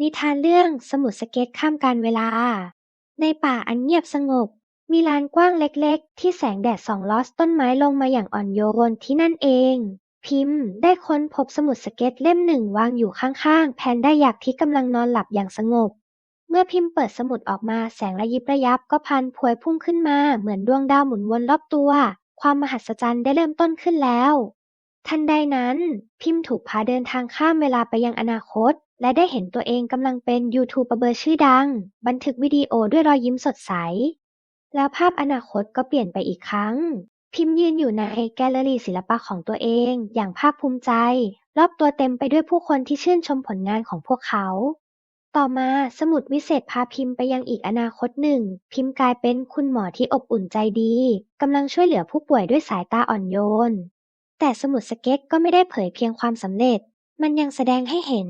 นิทานเรื่องสมุดสเก็ตข้ามกาลเวลา ในป่าอันเงียบสงบ มีลานกว้างเล็กๆ ที่แสงแดดส่องลอดต้นไม้ลงมาอย่างอ่อนโยนที่นั่นเอง พิมพ์ได้ค้นพบสมุดสเก็ตเล่มหนึ่งวางอยู่ข้างๆ แพนด้ายักที่กำลังนอนหลับอย่างสงบ เมื่อพิมพ์เปิดสมุดออกมาแสงระยิบระยับก็พันพวยพุ่งขึ้นมาเหมือนดวงดาวหมุนวนรอบตัว ความมหัศจรรย์ได้เริ่มต้นขึ้นแล้ว ทันใดนั้นพิมพ์ถูกพาเดินทางข้ามเวลาไปยังอนาคต และได้เห็นตัวเองกำลังเป็นยูทูบเบอร์ชื่อดัง บันทึกวิดีโอด้วยรอยยิ้มสดใส แล้วภาพอนาคตก็เปลี่ยนไปอีกครั้ง พิมพ์ยืนอยู่ในแกลเลอรี่ศิลปะของตัวเองอย่างภาคภูมิใจ รอบตัวเต็มไปด้วยผู้คนที่ชื่นชมผลงานของพวกเขาต่อมาสมุดวิเศษพาพิมพ์ไปยังอีกอนาคตหนึ่ง พิมพ์กลายเป็นคุณหมอที่อบอุ่นใจดี กำลังช่วยเหลือผู้ป่วยด้วยสายตาอ่อนโยน แต่สมุดสเก็ตก็ไม่ได้เผยเพียงความสำเร็จ มันยังแสดงให้เห็น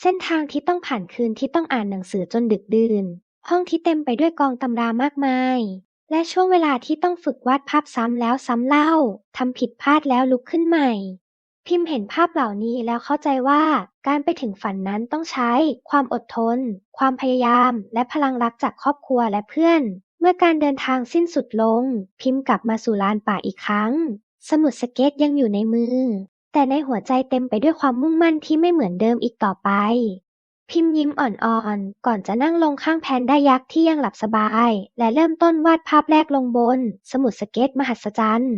เส้นทางที่ต้องผ่านคืนที่ต้องอ่านหนังสือจนดึกดื่น ห้องที่เต็มไปด้วยกองตำรามากมาย และช่วงเวลาที่ต้องฝึกวาดภาพซ้ำแล้วซ้ำเล่าทำผิดพลาดแล้วลุกขึ้นใหม่ พิมพ์เห็นภาพเหล่านี้แล้วเข้าใจว่าการไปถึงฝันนั้นต้องใช้ ความอดทน ความพยายาม และพลังรักจากครอบครัวและเพื่อน เมื่อการเดินทางสิ้นสุดลง พิมพ์กลับมาสู่ลานป่าอีกครั้ง สมุดสเก็ตยังอยู่ในมือ แต่ในหัวใจเต็มไปด้วยความมุ่งมั่นที่ไม่เหมือนเดิมอีกต่อไป พิมพ์ยิ้มอ่อนๆ ก่อนจะนั่งลงข้างแพนด้ายักษ์ที่ยังหลับสบาย และเริ่มต้นวาดภาพแรกลงบน สมุดสเก็ตมหัศจรรย์